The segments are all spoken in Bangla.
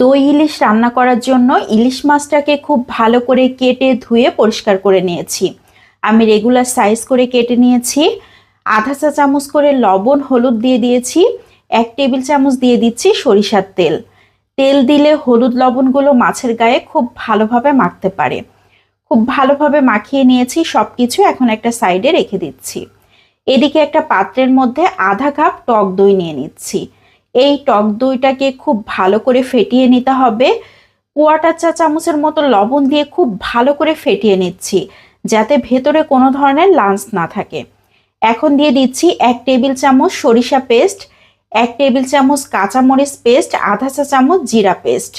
দই ইলিশ রান্না করার জন্য ইলিশ মাছটাকে খুব ভালো করে কেটে ধুয়ে পরিষ্কার করে নিয়েছি। আমি রেগুলার সাইজ করে কেটে নিয়েছি। আধা চা চামচ করে লবণ, হলুদ দিয়ে দিয়েছি। এক টেবিল চামচ দিয়ে দিচ্ছি সরিষার তেল। তেল দিলে হলুদ লবণগুলো মাছের গায়ে খুব ভালোভাবে মাখতে পারে। খুব ভালোভাবে মাখিয়ে নিয়েছি সব কিছু এখন একটা সাইডে রেখে দিচ্ছি। এদিকে একটা পাত্রের মধ্যে আধা কাপ টক দই নিয়ে নিচ্ছি। এই টক দইটাকে খুব ভালো করে ফেটিয়ে নিতে হবে। কোয়াটার চা চামচের মতো লবণ দিয়ে খুব ভালো করে ফেটিয়ে নিচ্ছি, যাতে ভেতরে কোনো ধরনের লাঞ্চ না থাকে। এখন দিয়ে দিচ্ছি এক টেবিল চামচ সরিষা পেস্ট, এক টেবিল চামচ কাঁচামরিচ পেস্ট, আধা চা চামচ জিরা পেস্ট,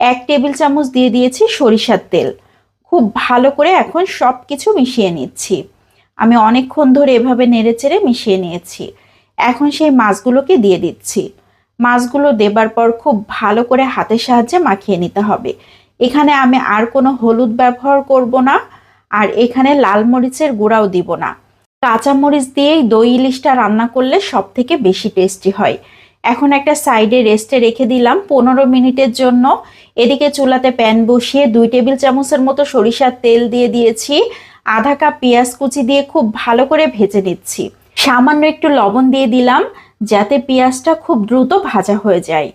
এক টেবিল চামচ দিয়ে দিয়েছি সরিষার তেল। খুব ভালো করে এখন সব কিছু মিশিয়ে নিচ্ছি। আমি অনেকক্ষণ ধরে এভাবে নেড়ে চেড়ে মিশিয়ে নিয়েছি। এখন সেই মাছগুলোকে দিয়ে দিচ্ছি। মাছগুলো দেবার পর খুব ভালো করে হাতের সাহায্যে মাখিয়ে নিতে হবে। এখানে আমি আর কোনো হলুদ ব্যবহার করব না, আর এখানে লাল মরিচের গুঁড়াও দিব না। কাঁচা মরিচ দিয়েই দই ইলিশটা রান্না করলে সব থেকে বেশি টেস্টি হয়। এখন একটা সাইডে রেস্টে রেখে দিলাম পনেরো মিনিটের জন্য। এদিকে চুলাতে প্যান বসিয়ে দুই টেবিল চামচের মতো সরিষার তেল দিয়ে দিয়েছি। আধা কাপ পেঁয়াজ কুচি দিয়ে খুব ভালো করে ভেজে নিচ্ছি। সামান্য একটু লবণ দিয়ে দিলাম। যাতে পেঁয়াজটা খুব দ্রুত ভাজা হয়ে যায়।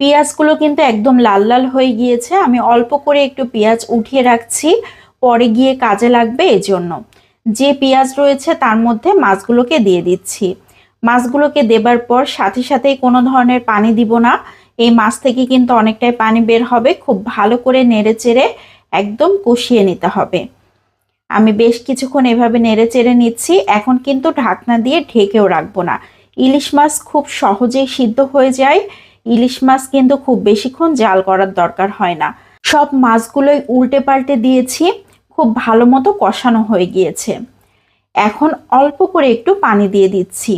পেঁয়াজগুলো কিন্তু একদম লাল লাল হয়ে গিয়েছে। আমি অল্প করে একটু পেঁয়াজ উঠিয়ে রাখছি, পরে গিয়ে কাজে লাগবে এজন্য। যে পেঁয়াজ রয়েছে তার মধ্যে মাছগুলোকে দিয়ে দিচ্ছি। মাছগুলোকে দেবার পর সাথে সাথেই কোনো ধরনের পানি দিব না। এই মাছ থেকে কিন্তু অনেকটাই পানি বের হবে। খুব ভালো করে নেড়ে চেড়ে একদম কষিয়ে নিতে হবে। আমি বেশ কিছুক্ষণ এভাবে নেড়ে চেড়ে নিচ্ছি। এখন কিন্তু ঢাকনা দিয়ে ঢেকেও রাখব না। ইলিশ মাছ খুব সহজেই সিদ্ধ হয়ে যায়। ইলিশ মাছ কিন্তু খুব বেশিক্ষণ জাল করার দরকার হয় না। সব মাছগুলোই উল্টে পাল্টে দিয়েছি, খুব ভালো মতো কষানো হয়ে গিয়েছে। এখন অল্প করে একটু পানি দিয়ে দিচ্ছি।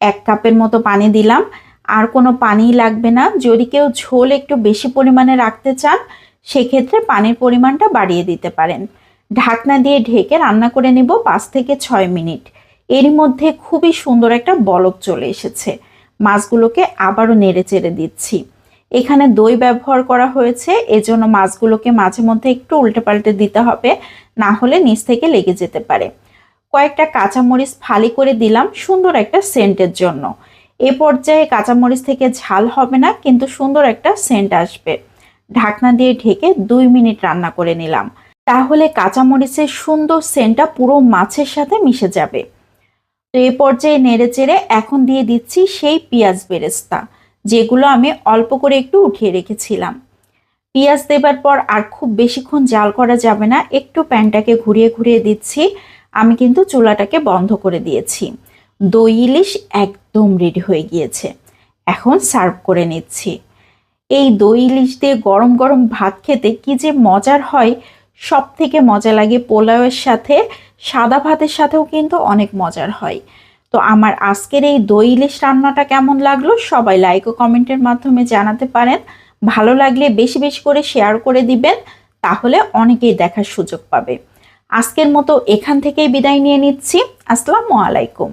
এক কাপের মতো পানি দিলাম। আর কোনো পানি লাগবে না। যদি কেউ ঝোল একটু বেশি পরিমাণে রাখতে চান, সেক্ষেত্রে পানির পরিমাণটা বাড়িয়ে দিতে পারেন। ঢাকনা দিয়ে ঢেকে রান্না করে নেব পাঁচ থেকে ছয় মিনিট। এর মধ্যে খুবই সুন্দর একটা বলক চলে এসেছে। মাছগুলোকে আবারও নেড়ে চেড়ে দিচ্ছি। এখানে দই ব্যবহার করা হয়েছে, এজন্য মাছগুলোকে মাঝে মধ্যে একটু উল্টে পাল্টে দিতে হবে, না হলে নিচ থেকে লেগে যেতে পারে। কয়েকটা কাঁচামরিচ ফালি করে দিলাম সুন্দর একটা সেন্টের জন্য। এ পর্যায়ে কাঁচামরিচ থেকে ঝাল হবে না, কিন্তু সুন্দর একটা সেন্ট আসবে। ঢাকনা দিয়ে ঢেকে দুই মিনিট রান্না করে নিলাম। তাহলে কাঁচামরিচের সুন্দর সেন্টটা পুরো মাছের সাথে মিশে যাবে। তো এই পর্যায়ে নেড়ে চেড়ে এখন দিয়ে দিচ্ছি সেই পেঁয়াজ বেরেস্তা, যেগুলো আমি অল্প করে একটু উঠিয়ে রেখেছিলাম। পেঁয়াজ দেবার পর আর খুব বেশিক্ষণ জাল করা যাবে না, একটু প্যানটাকে ঘুরিয়ে ঘুরিয়ে দিচ্ছি। আমি কিন্তু চুলাটাকে বন্ধ করে দিয়েছি। দই ইলিশ একদম রেডি হয়ে গিয়েছে। এখন সার্ভ করে নিচ্ছি। এই দই ইলিশ দিয়ে গরম গরম ভাত খেতে কি যে মজার হয় সব থেকে মজা লাগে পোলাওয়ের সাথে, সাদা ভাতের সাথেও কিন্তু অনেক মজার হয়। তো আমার আজকের এই দই ইলিশ রান্নাটা কেমন লাগল সবাই লাইক ও কমেন্টের মাধ্যমে জানাতে পারেন। ভালো লাগলে বেশি বেশি করে শেয়ার করে দিবেন, তাহলে অনেকেই দেখার সুযোগ পাবে। আজকের মতো এখান থেকেই বিদায় নিয়ে নিচ্ছি। আসসালামু আলাইকুম।